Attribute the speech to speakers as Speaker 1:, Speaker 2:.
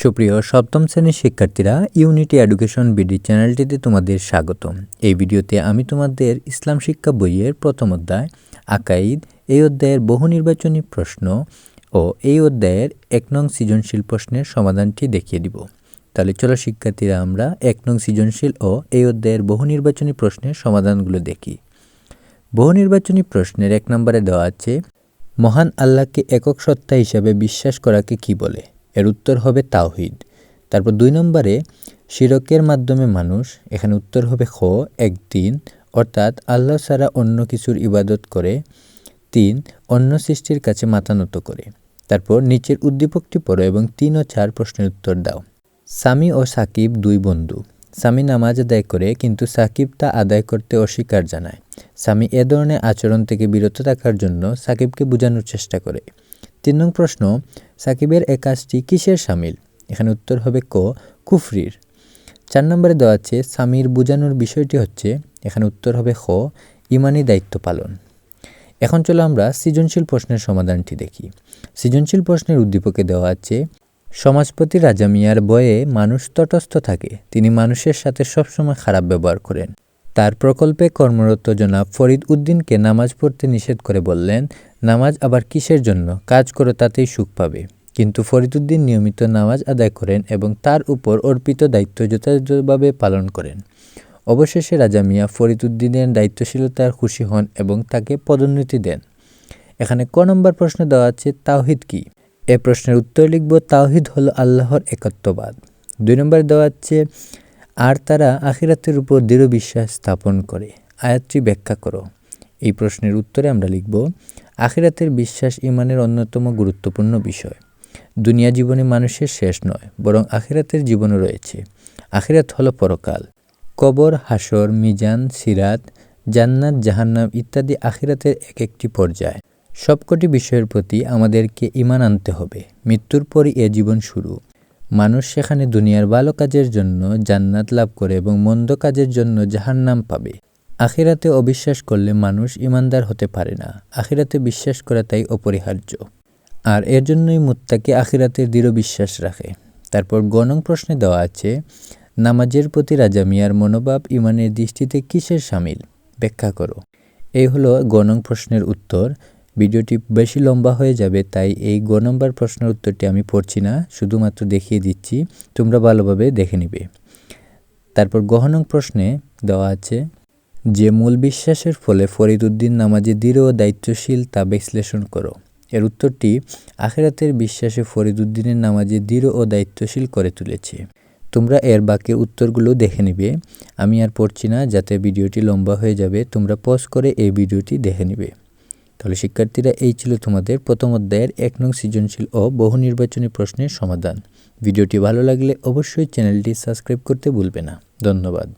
Speaker 1: সুপ্রিয়, সপ্তম শ্রেণির শিক্ষার্থীরা ইউনিটি এডুকেশন বিডি চ্যানেলটিতে তোমাদের স্বাগতম। এই ভিডিওতে আমি তোমাদের ইসলাম শিক্ষা বইয়ের প্রথম অধ্যায়, আকাইদ, এই অধ্যায়ের বহু নির্বাচনী প্রশ্ন ও এই অধ্যায়ের এক নং সৃজনশীল প্রশ্নের সমাধানটি দেখিয়ে দিব। তাহলে চলো শিক্ষার্থীরা, আমরা এক নং সৃজনশীল ও এই অধ্যায়ের বহু নির্বাচনী প্রশ্নের সমাধানগুলো দেখি। বহু নির্বাচনী প্রশ্নের এক নম্বরে দেওয়া আছে, মহান আল্লাহকে একক সত্তা হিসাবে বিশ্বাস করাকে কি বলে? এর উত্তর হবে তাওহিদ। তারপর দুই নম্বরে, শিরকের মাধ্যমে মানুষ, এখানে উত্তর হবে খ, একদিন, অর্থাৎ আল্লাহ ছাড়া অন্য কিছুর ইবাদত করে, তিন, অন্য সৃষ্টির কাছে মাথা নত করে। তারপর নিচের উদ্দীপকটি পড়ো এবং তিন ও চার প্রশ্নের উত্তর দাও। সামি ও সাকিব দুই বন্ধু। সামি নামাজ আদায় করে, কিন্তু সাকিব তা আদায় করতে অস্বীকার জানায়। সামি এ ধরনের আচরণ থেকে বিরত থাকার জন্য সাকিবকে বোঝানোর চেষ্টা করে। তিন নং প্রশ্ন, সাকিবের এ কাজটি কিসের সামিল? এখানে উত্তর হবে ক, কুফরির। চার নম্বরে দেওয়া আছে, সামির বোঝানোর বিষয়টি হচ্ছে, এখানে উত্তর হবে খ, ইমানি দায়িত্ব পালন। এখন চলো আমরা সৃজনশীল প্রশ্নের সমাধানটি দেখি। সৃজনশীল প্রশ্নের উদ্দীপকে দেওয়া আছে, সমাজপতি রাজা মিয়ার বয়ে মানুষ তটস্থ থাকে, তিনি মানুষের সাথে সবসময় খারাপ ব্যবহার করেন। তার প্রকল্পে কর্মরত জনাব ফরিদ উদ্দিনকে নামাজ পড়তে নিষেধ করে বললেন, নামাজ আবার কিসের জন্য? কাজ করো, তাতেই সুখ পাবে। কিন্তু ফরিদুদ্দিন নিয়মিত নামাজ আদায় করেন এবং তার উপর অর্পিত দায়িত্ব যথাযথভাবে পালন করেন। অবশেষে রাজা মিয়া ফরিদুদ্দিনের দায়িত্বশীলতার খুশি হন এবং তাকে পদোন্নতি দেন। এখানে ক নম্বর প্রশ্ন দেওয়া আছে, তাওহিদ কি? এ প্রশ্নের উত্তর লিখব, তাওহিদ হলো আল্লাহর একত্ববাদ। দুই নম্বর দেওয়া আছে আর তারা আখিরাতের উপর দৃঢ় বিশ্বাস স্থাপন করে। আয়াতটি ব্যাখ্যা করো। এই প্রশ্নের উত্তরে আমরা লিখব, আখিরাতের বিশ্বাস ইমানের অন্যতম গুরুত্বপূর্ণ বিষয়। দুনিয়া জীবনে মানুষের শেষ নয়, বরং আখিরাতের জীবনও রয়েছে। আখিরাত হলো পরকাল। কবর, হাসর, মিজান, সিরাত, জান্নাত, জাহান্নাম ইত্যাদি আখিরাতের এক একটি পর্যায়। সবকটি বিষয়ের প্রতি আমাদেরকে ইমান আনতে হবে। মৃত্যুর পরই এ জীবন শুরু। মানুষ সেখানে দুনিয়ার ভালো কাজের জন্য জান্নাত লাভ করে এবং মন্দ কাজের জন্য জাহান্নাম পাবে। আখিরাতে অবিশ্বাস করলে মানুষ ইমানদার হতে পারে না। আখিরাতে বিশ্বাস করা তাই অপরিহার্য। আর এর জন্যই মুত্তাকে আখিরাতের দৃঢ় বিশ্বাস রাখে। তারপর গণং প্রশ্নে দেওয়া আছে, নামাজের প্রতি রাজা মিয়ার মনোভাব ইমানের দৃষ্টিতে কিসের সামিল? ব্যাখ্যা করো। এই হলো গণং প্রশ্নের উত্তর। ভিডিওটি বেশি লম্বা হয়ে যাবে, তাই এই গ নম্বর প্রশ্নের উত্তরটি আমি পড়ছি না, শুধুমাত্র দেখিয়ে দিচ্ছি, তোমরা ভালোভাবে দেখে নিবে। তারপর গহনং প্রশ্নে দেওয়া আছে, যে মূল বিশ্বাসের ফলে ফরিদ উদ্দিন নামাজে দৃঢ় ও দায়িত্বশীল তা বিশ্লেষণ করো। এর উত্তরটি, আখেরাতের বিশ্বাসে ফরিদ উদ্দিনের নামাজে দৃঢ় ও দায়িত্বশীল করে তুলেছে। তোমরা এর বাকি উত্তরগুলো দেখে নিবে। আমি আর পড়ছি না, যাতে ভিডিওটি লম্বা হয়ে যাবে, তোমরা পজ করে এই ভিডিওটি দেখে নিবে। তাহলে শিক্ষার্থীরা এই ছিল তোমাদের প্রথম অধ্যায়ের এক নং সৃজনশীল ও বহু নির্বাচনী প্রশ্নের সমাধান। ভিডিওটি ভালো লাগলে অবশ্যই চ্যানেলটি সাবস্ক্রাইব করতে ভুলবে না। ধন্যবাদ।